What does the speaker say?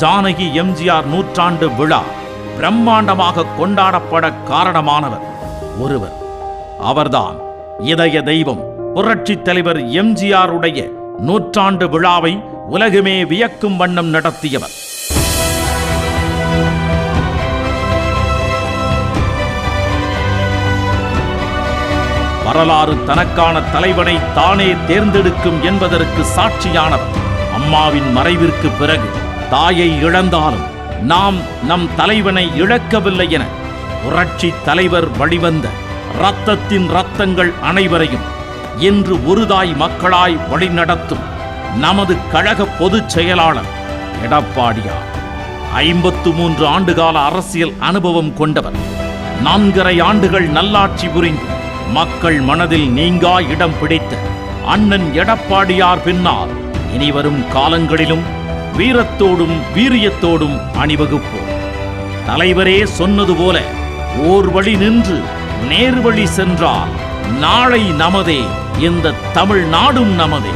ஜானகி எம்ஜிஆர் நூற்றாண்டு விழா பிரம்மாண்டமாக கொண்டாடப்பட காரணமானவர் ஒருவர். அவர்தான் இதய தெய்வம் புரட்சி தலைவர் எம்ஜிஆருடைய நூற்றாண்டு விழாவை உலகுமே வியக்கும் வண்ணம் நடத்தியவர். வரலாறு தனக்கான தலைவனை தானே தேர்ந்தெடுக்கும் என்பதற்கு சாட்சியானவர் அம்மாவின் மறைவிற்கு பிறகு தாயை இழந்தாலும் நாம் நம் தலைவனை இழக்கவில்லை என புரட்சி தலைவர் வழிவந்த இரத்தத்தின் ரத்தங்கள் அனைவரையும் இன்று ஒருதாய் மக்களாய் வழிநடத்தும் நமது கழக பொதுச் செயலாளர் எடப்பாடியார். ஐம்பத்து மூன்று ஆண்டுகால அரசியல் அனுபவம் கொண்டவர். நான்கரை ஆண்டுகள் நல்லாட்சி புரிந்து மக்கள் மனதில் நீங்கா இடம் பிடித்த அண்ணன் எடப்பாடியார் பின்னால் இனிவரும் காலங்களிலும் வீரத்தோடும் வீரியத்தோடும் அணிவகுப்போம். தலைவரே சொன்னது போல ஓர் வழி நின்று நேர்வழி சென்றால் நாளை நமதே இந்த தமிழ்நாடும் நமதே.